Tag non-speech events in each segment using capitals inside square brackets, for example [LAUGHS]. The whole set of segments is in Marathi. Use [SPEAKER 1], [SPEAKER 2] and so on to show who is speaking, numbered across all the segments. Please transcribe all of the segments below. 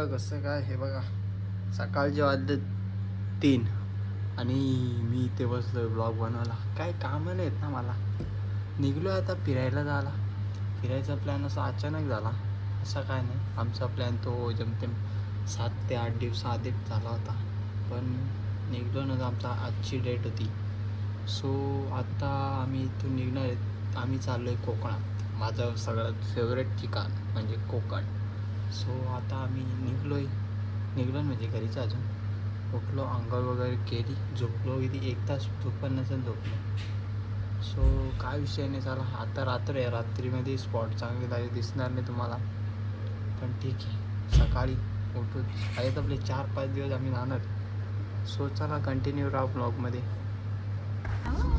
[SPEAKER 1] मंडळी कसं काय हे बघा. सकाळचे वाजले तीन आणि मी इथे बसलोय ब्लॉग बनवला काय कामं नाहीत ना मला. निघलो आता फिरायला झाला फिरायचा प्लॅन असा अचानक झाला. असा काय नाही. आमचा प्लॅन तो जमतेम सात ते आठ दिवस आधीच झाला होता. पण निघलो ना तर आमचा आजची डेट होती. सो आता आम्ही इथून निघणार आहेत. आम्ही चाललो आहे कोकणात. माझं सगळ्यात फेवरेट ठिकाण म्हणजे कोकण. सो आता आम्ही निघलो आहे निघलो म्हणजे घरीच अजून. उठलो अंघोळ वगैरे केली झोपलो. किती एक तास झोपण नसेल झोपलो. सो काय विषय नाही चला. आता रात्र आहे. रात्रीमध्ये स्पॉट चांगले लागले दिसणार नाही तुम्हाला. पण ठीक आहे. सकाळी उठून आहेत आपले चार पाच दिवस आम्ही राहणार. सो चला कंटिन्यू राहा ब्लॉगमध्ये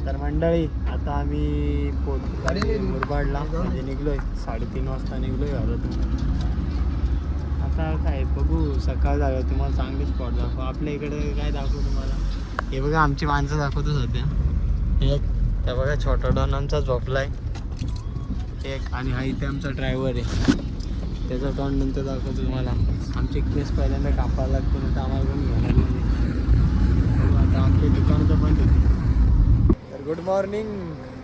[SPEAKER 1] तर मंडळी आता आम्ही पोच मुरबाडला. म्हणजे निघलोय. साडेतीन वाजता निघलोय घरातून आता काय बघू सकाळ झालं तुम्हाला चांगले स्पॉट दाखव. आपल्या इकडे काय दाखवू तुम्हाला? हे बघा आमची माणसं दाखवतो सध्या. एक त्या बघा छोटा डॉन आमचा आहे एक आणि हा इथे आमचा ड्रायव्हर आहे. त्याचा टॉन नंतर दाखवतो तुम्हाला. आमचे केस पहिल्यांदा कापायला लागतो नाही तर आम्हाला पण घेणार नाही. आता आमचे दुकान तर बंद होते. तर गुड मॉर्निंग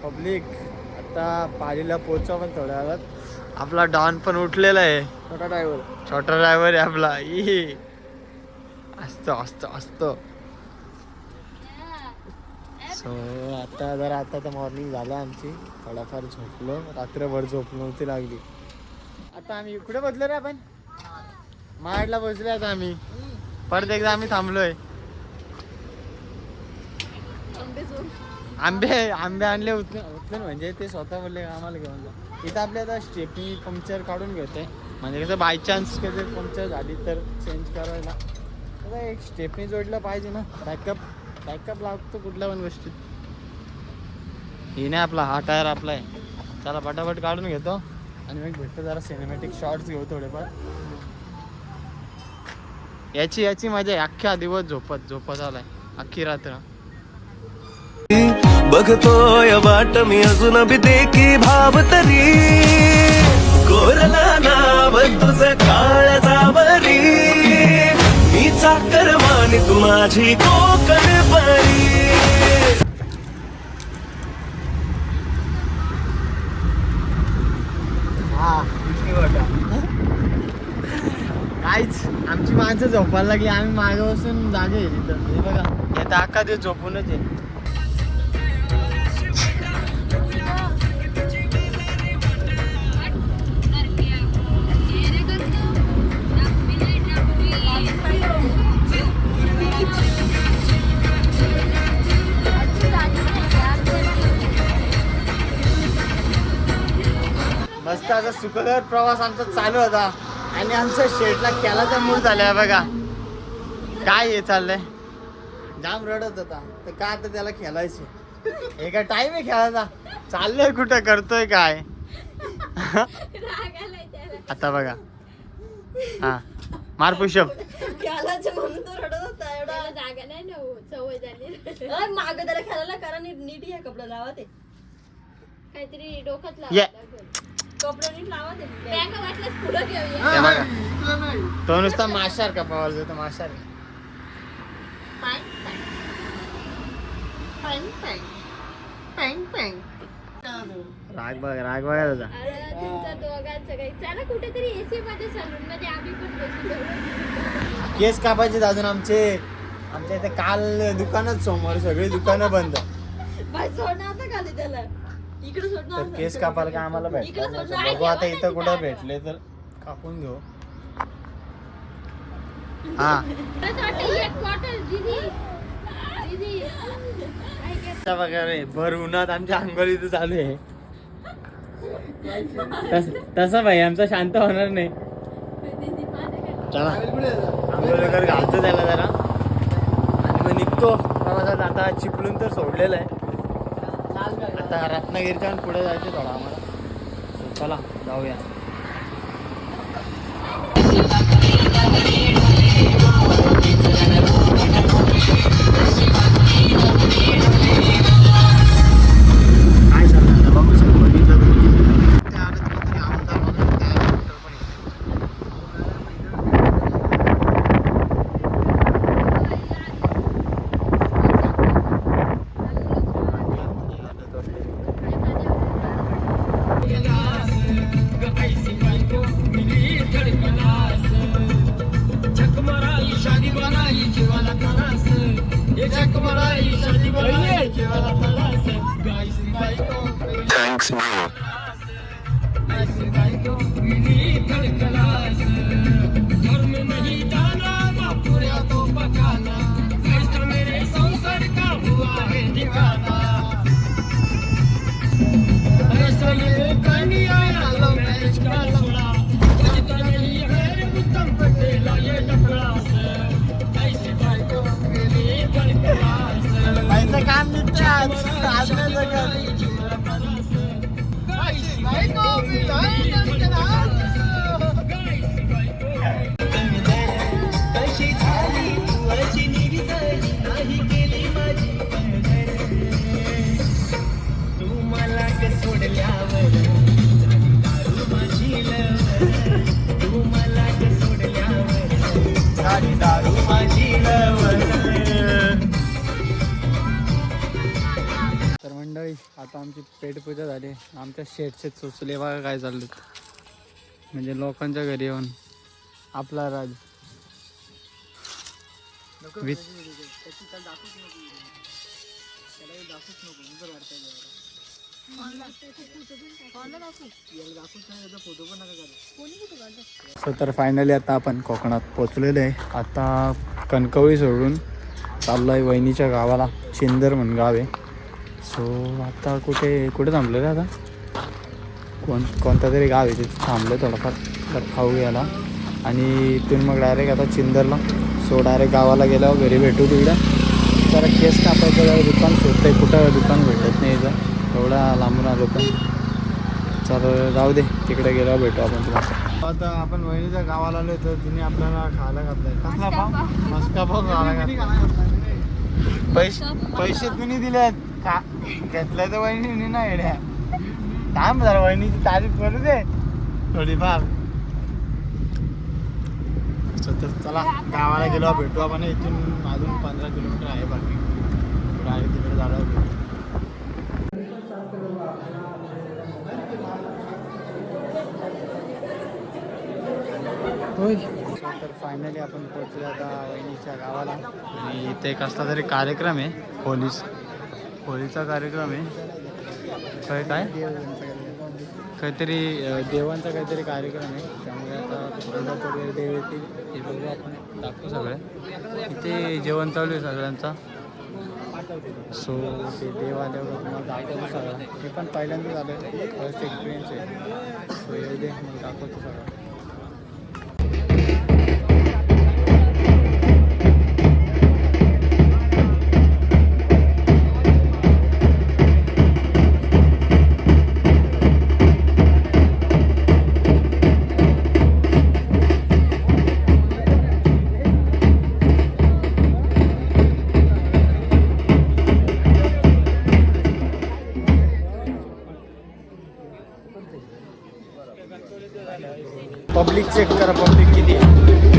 [SPEAKER 1] पब्लिक आता पालीला पोचा पण थोड्या वेळात. आपला डॉन पण उठलेला आहे. छोटा ड्रायव्हर छोटा ड्रायव्हर आहे आपला. असतो असतो असतो. सो आता जरा आता तर मॉर्निंग झालं आमची. थोडाफार झोपलो. रात्रभर झोप नव्हती लागली. आता आम्ही कुठे बसलो रे आपण. माडला बसलो आता आम्ही. परत एकदा आम्ही थांबलोय. आंबे आंबे आणले उचलून उचलून म्हणजे ते स्वतः बोलले आम्हाला घेऊन जा. इथं आपल्या आता स्टेपनी पंक्चर काढून घेते. म्हणजे कसं बाय चान्स कधी पंक्चर झाली तर चेंज करायला. आता एक स्टेपनी जोडलं पाहिजे ना. बॅकअप बॅकअप लागतो कुठल्या पण गोष्टीत. ही नाही आपला हा टायर आपला आहे. चला पटापट काढून घेतो. आणि मग भेटतो जरा सिनेमॅटिक शॉर्ट्स घेऊ थोडेफार. याची याची मजा आहे. अख्ख्या दिवस झोपत झोपत आलाय. अख्खी रात्र.
[SPEAKER 2] बघतोय वाट मी अजून बी देखी भाव तरी. कोरला नाव तुझ काळ जावरी. मी चाकर मान तू माझी कोकण परी.
[SPEAKER 1] हा काहीच आमची माणसं झोपायला लागली. आम्ही मागे बसून जागे बघा तिथं हे बघा ते अख्खा दिवस झोपूनच आहे. मस्त असा सुखकर प्रवास आमचा चालू होता. आणि आमच्या शेटला खेळाचा मूड झालाय बघा. काय हे चाललंय? जाम रडत होता. तर का आता त्याला खेळायचे? एका टाइम आहे खेळायचा. चाललंय कुठं? करतोय काय? आता बघा. हा. मार पुषप
[SPEAKER 3] खेळायचं म्हणून तो रडत होता एवढा.
[SPEAKER 4] त्याला जागा नाही ना हो,
[SPEAKER 3] मागं त्याला खेळायला करा नीट या कपडे लावा ते.
[SPEAKER 4] काहीतरी डोक्यात
[SPEAKER 3] ते.
[SPEAKER 4] बँक वाटल्यास पुढं घेऊया.
[SPEAKER 1] हे बघा. तो नुसता माशार का पवार जातो माशार राग बघ राग बघा
[SPEAKER 4] तेवढं.
[SPEAKER 1] केस कापायचे अजून आमचे. आमच्या इथे काल दुकानच समोर सगळी दुकानं बंद.
[SPEAKER 3] त्याला. इकडे
[SPEAKER 1] तर. केस कापायला काय आम्हाला नाही.
[SPEAKER 3] ना.
[SPEAKER 1] बघू आता इथं कुठं भेटले तर कापून घेऊ [LAUGHS] हा? अशा प्रकारे भर उन्हात आमच्या अंघोळी इथं चालू आहे तस- तसं भाई आमचा शांत होणार नाही चला आंघोळ वगैरे घालतो त्याला जरा आणि मग निघतो प्रवासात आता चिपळून तर सोडलेलं आहे आता रत्नागिरीच्या पुढे जायचं थोडा आम्हाला. चला जाऊया. काय Thanks, man. 现在在。आमची पेटपूजा झाली. आमच्या शेटचे चोचले बघा काय चालले म्हणजे लोकांच्या घरी येऊन आपला राज. सो तर फायनली आता आपण कोकणात पोचलेलो आहे. आता कणकवळी सोडून चाललो आहे वहिनीच्या गावाला. चिंदर म्हणून गाव आहे. सो आता कुठे कुठे थांबलो रे आता? कोण कोणता तरी गाव आहे तिथे थांबलो थोडंफार तर खाऊ घ्यायला आणि इथून मग डायरेक्ट आता चिंदरला. सो डायरेक्ट गावाला गेल्यावर घरी भेटू तिकडं. तर केस कापायचं दुकान शोधतंय कुठं दुकान भेटत नाही इथं. एवढा लांबून आलो पण तर जाऊ दे तिकडे गेल्यावर भेटू आपण तुला. आता आपण वहिनीच्या गावाला आलो तर तिने आपल्याला खायला घातलाय. कसला पाव? मस्का पाव खायला घातलाय पैसे पैसे तुम्ही दिले का? घेतलाय तर वहिनी ना येड्या. थांब जरा वहिनीची तारीफ करू दे. थोडीफार. तर चला गावाला गेलो भेटू आपण इथून अजून पंधरा किलोमीटर आहे बाकी. पुढे आहे तिकडे झालं भेटू तर फायनली आपण पोहोचलो आता वहिनीच्या गावाला. आणि इथे कसला तरी कार्यक्रम आहे पोलीस. होळीचा कार्यक्रम आहे. काय काय? काहीतरी देवांचा काहीतरी कार्यक्रम आहे. त्यामुळे आता मंडप वगैरे देव येतील. हे बघू आपण. दाखवू सगळं. इथे जेवण चालू आहे सगळ्यांचा. सो ते देव आल्यावर तुम्हाला दाखवतो सगळं. हे पण पहिल्यांदाच आलो फर्स्ट एक्सपिरियन्स आहे. सो हे दे मग दाखवतो सगळं. पब्लिक चेक करा पब्लिक किती?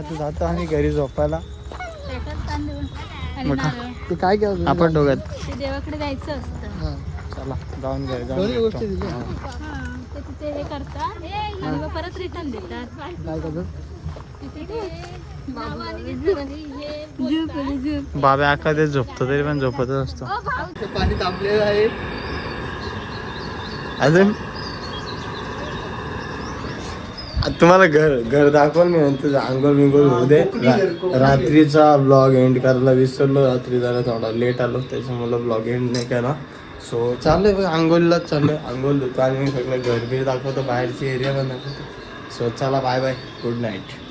[SPEAKER 1] आता जातो आम्ही घरी झोपायला.
[SPEAKER 4] नारळ
[SPEAKER 1] ते काय केलं आपण दोघात
[SPEAKER 4] ते देवाकडे जायचं असतं.
[SPEAKER 1] हां चला जाऊन
[SPEAKER 5] दोन्ही
[SPEAKER 1] जाऊन
[SPEAKER 5] गोष्टी
[SPEAKER 1] भेटतो.
[SPEAKER 5] दिल्या.
[SPEAKER 1] हा.
[SPEAKER 4] तर तिथे हे करतात. आणि मग परत रिटर्न देतात.
[SPEAKER 5] काय करतो
[SPEAKER 4] तिथे ते नावं आणि घेतात आणि हे बोलतात.
[SPEAKER 1] बाबा अख्खा ते झोपतो तरी पण झोपतच असतो.
[SPEAKER 4] ओ भाऊ
[SPEAKER 5] ते पाणी तापलेलं आहे.
[SPEAKER 1] अजून? तुम्हाला घर घर दाखवाल मी नंतर आंघोळ बिंगोळ होऊ दे. रा- रात्रीचा ब्लॉग एंड करायला विसरलो रात्री जरा थोडा लेट आलो त्याच्यामुळे ब्लॉग एंड नाही केला. सो चाललंय बघ आंघोळलाच चाललोय आंघोळ धुतो आणि मी सगळं घर बीर दाखवतो बाहेरची एरिया पण दाखवतो. सो चला बाय बाय गुड नाईट